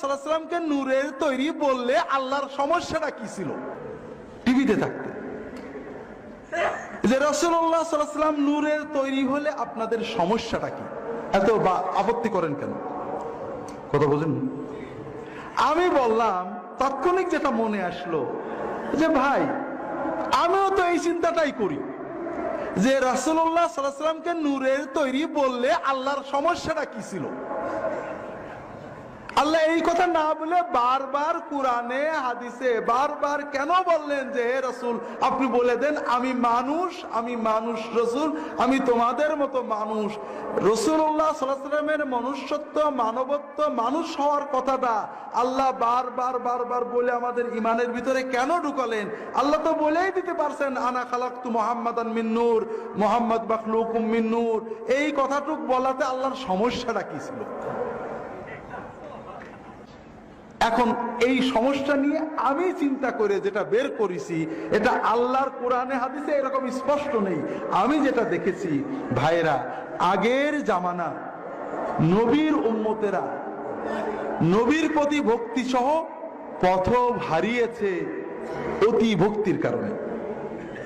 সাল্লামকে নূরের তৈরি বললে আল্লাহর সমস্যাটা কি ছিল? টিভিতে থাকতে। যে রসুল্লাহ সাল্লাম নূরের তৈরি হলে আপনাদের সমস্যাটা কি? এত বা আপত্তি করেন কেন? কথা বোঝেন? আমি বললাম, তাৎক্ষণিক যেটা মনে আসলো, যে ভাই, আমিও তো এই চিন্তাটাই করি। যে রাসুল্লাহ সাল্লামকে নূরের তৈরি বললে আল্লাহর সমস্যাটা কি ছিল? আল্লাহ এই কথা না বলে বারবার কোরআনে, হাদিসে বারবার কেন বললেন যে, হে রসুল, আপনি বলে দেন, আমি মানুষ আমি মানুষ রসুল, আমি তোমাদের মতো মানুষ। রসুল্লাহ সাল্লামের মনুষ্যত্ব, মানবত্ব, মানুষ হওয়ার কথাটা আল্লাহ বারবার বারবার বলে আমাদের ইমানের ভিতরে কেন ঢুকালেন? আল্লাহ তো বলেই দিতে পারছেন, আনা খালাক্তু মোহাম্মদান মিন্নুর মোহাম্মদ বাখলুকুম মিন্নুর এই কথাটুক বলাতে আল্লাহর সমস্যাটা কি ছিল? এখন এই সমস্যা নিয়ে আমি চিন্তা করে যেটা বের করেছি, এটা আল্লাহর কোরআনে, হাদিসে এরকম স্পষ্ট নেই। আমি যেটা দেখেছি ভাইরা আগের জামানা নবীর উম্মতেরা নবীর প্রতি ভক্তি সহ পথ হারিয়েছে অতি ভক্তির কারণে।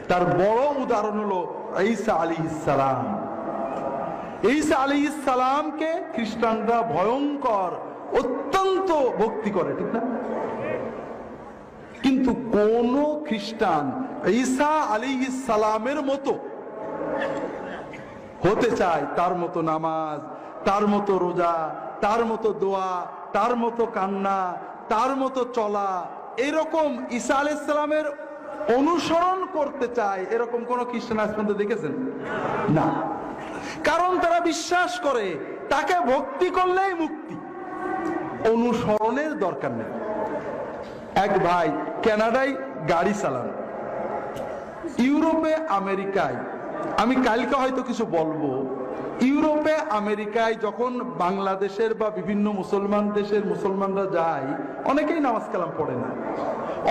তার বড় উদাহরণ হলো ঈসা আলী ইসালাম ঈসা আলী ইসালামকে খ্রিস্টানরা ভয়ঙ্কর, অত্যন্ত ভক্তি করে, ঠিক না? কিন্তু কোন খ্রিস্টান ঈসা আলী সালামের মতো হতে চায় তার মতো নামাজ, তার মতো রোজা, তার মতো দোয়া, তার মতো কান্না, তার মতো চলা, এরকম ঈসা আলী সালামের অনুসরণ করতে চায়, এরকম কোন খ্রিস্টান আজ পর্যন্ত দেখেছেন? না। কারণ তারা বিশ্বাস করে, তাকে ভক্তি করলেই মুক্তি। অনুসরণের দরকার নেই। এক ভাই কানাডায় গাড়ি চালান। ইউরোপে, আমেরিকায়। আমি কালকে হয়তো কিছু বলব। ইউরোপে, আমেরিকায় যখন বাংলাদেশের বা বিভিন্ন মুসলমান দেশের মুসলমানরা যায়, অনেকেই নামাজ কালাম পড়ে না।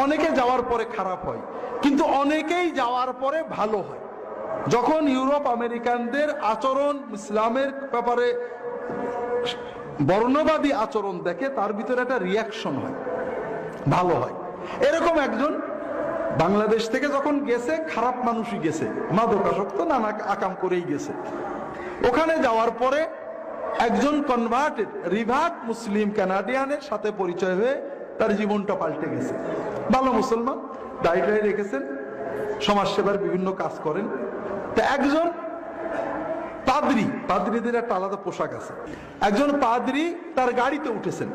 অনেকে যাওয়ার পরে খারাপ হয়। কিন্তু অনেকেই যাওয়ার পরে ভালো হয়। যখন ইউরোপ আমেরিকানদের আচরণ ইসলামের ব্যাপারে বর্ণবাদী আচরণ দেখে তার ভিতরে একটা রিয়াকশন হয়। ভালো হয়। এরকম একজন বাংলাদেশ থেকে যখন গেছে, খারাপ মানুষই গেছে। মাদকাসক্ত নানা আকাম করেই গেছে। ওখানে যাওয়ার পরে একজন কনভার্টেড রিভার্ট মুসলিম কানাডিয়ানের সাথে পরিচয় হয়ে তার জীবনটা পাল্টে গেছে। ভালো মুসলমান দায়িত্ব রেখেছেন, সমাজসেবার বিভিন্ন কাজ করেন। তা একজন পাদ্রি, পাদ্রিদের একটা আলাদা পোশাক আছে। একজন পাদ্রি তার গাড়িতে উঠেছেন।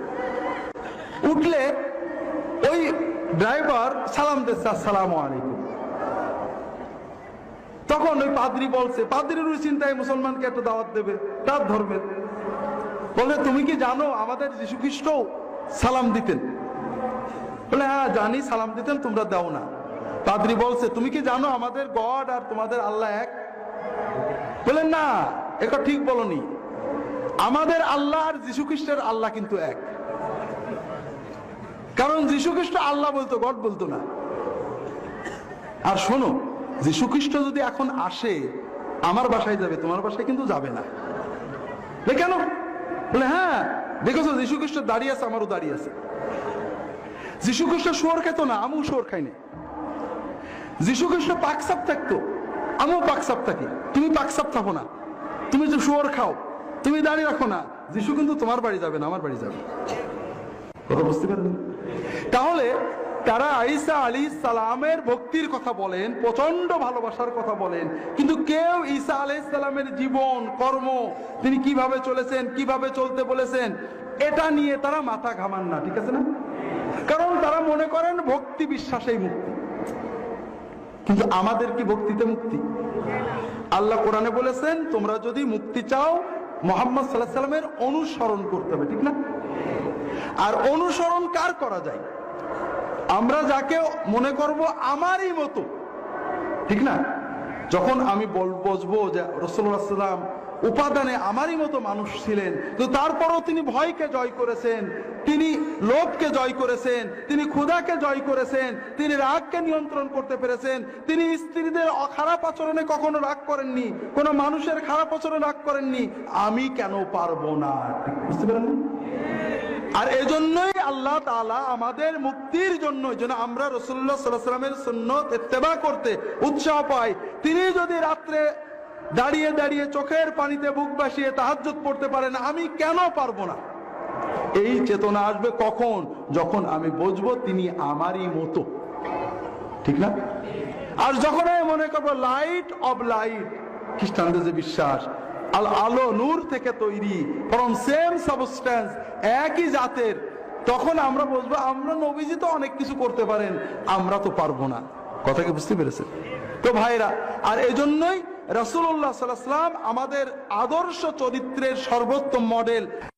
উঠলে ওই ড্রাইভার সালাম দিচ্ছে, আসসালাম আলাইকুম। তখন ওই পাদ্রি বলছে, পাদ্রির ওই চিন্তায় মুসলমানকে একটা দাওয়াত দেবে, তার ধর্মের। বলে তুমি কি জানো আমাদের যীশু খ্রিস্ট সালাম দিতেন? বলে হ্যাঁ জানি, সালাম দিতেন, তোমরা দাও না। পাদ্রি বলছে, তুমি কি জানো আমাদের গড আর তোমাদের আল্লাহ এক? বলেন না এটা ঠিক বলনি। আমাদের আল্লাহ আর যীশু খ্রিস্টের আল্লাহ কিন্তু এক। কারণ যীশু খ্রিস্ট আল্লাহ বলতো, গড বলতো না। আর শোনো যীশু খ্রিস্ট যদি এখন আসে, আমার বাসায় যাবে, তোমার বাসায় কিন্তু যাবে না। কেন? বলে হ্যাঁ দেখেছ যীশু খ্রিস্ট দাঁড়িয়ে আছে, আমারও দাঁড়িয়ে আছে। যীশু খ্রিস্ট শুয়োর খেত না, আমিও শুয়োর খাইনি যীশু খ্রিস্ট পাকসাপ থাকতো। আমিও পাকসাপ থাকি। তুমি পাকসাপ থাকো না। তুমি যে শুয়োর খাও, তুমি দাঁড়িয়ে রাখো না। যিশু কিন্তু তোমার বাড়ি যাবে না, আমার বাড়ি যাবে। কথা বুঝতে পারলেন? তাহলে তারা আইসা আলী সালামের ভক্তির কথা বলেন প্রচণ্ড ভালোবাসার কথা বলেন, কিন্তু কেউ ঈসা আলাই সালামের জীবন, কর্ম, তিনি কীভাবে চলেছেন, কীভাবে চলতে বলেছেন, এটা নিয়ে তারা মাথা ঘামান না, ঠিক আছে না? কারণ তারা মনে করেন ভক্তি বিশ্বাসেই মুক্তি। কিন্তু আমাদের কি ভক্তিতে মুক্তি? আল্লাহ কোরআনে বলেছেন, তোমরা যদি মুক্তি চাও, মোহাম্মদ সাল্লাহ সাল্লামের অনুসরণ করতে হবে, ঠিক না? আর অনুসরণ কার করা যায়? আমরা যাকে মনে করব আমারই মতো, ঠিক না? যখন আমি বল, বসবো যে রসুল্লাহাম উপাদানে আমারই মতো মানুষ ছিলেন। তো তারপরও তিনি ভয়কে জয় করেছেন, তিনি লোভকে জয় করেছেন, তিনি ক্ষুধাকে জয় করেছেন, তিনি রাগকে নিয়ন্ত্রণ করতে পেরেছেন, তিনি স্ত্রীদের খারাপ আচরণে কখনো রাগ করেননি, কোনো মানুষের খারাপ আচরণে রাগ করেননি। আমি কেন পারব না? বুঝতে পারেন আর এজন্যই আল্লাহ তাআলা আমাদের মুক্তির জন্য যেন আমরা রসুল্লাহ সাল্লাহ সাল্লামের সুন্নত ইত্তেবা করতে উৎসাহ পাই। তিনি যদি রাত্রে দাঁড়িয়ে দাঁড়িয়ে চোখের পানিতে বুক বাসিয়ে তাহাজ্জুদ পড়তে পারেন, আমি কেন পারব না? এই চেতনা আসবে কখন? যখন আমি বুঝব তিনি আমারই মতো। ঠিক না? আর যখন আমি মনে করব লাইট অব লাইট, খ্রিস্টানদের যে বিশ্বাস, আল আলো নূর থেকে তৈরি ফ্রম সেম সাবস্ট্যান্স একই জাতের, তখন আমরা বুঝব, আমরা নবীজি তো অনেক কিছু করতে পারেন, আমরা তো পারব না। কথাকে বুঝতে পেরেছেন? তো ভাইরা, আর এজন্যই আলাইহি সাল্লাম আমাদের আদর্শ চরিত্রের সর্বোত্তম মডেল।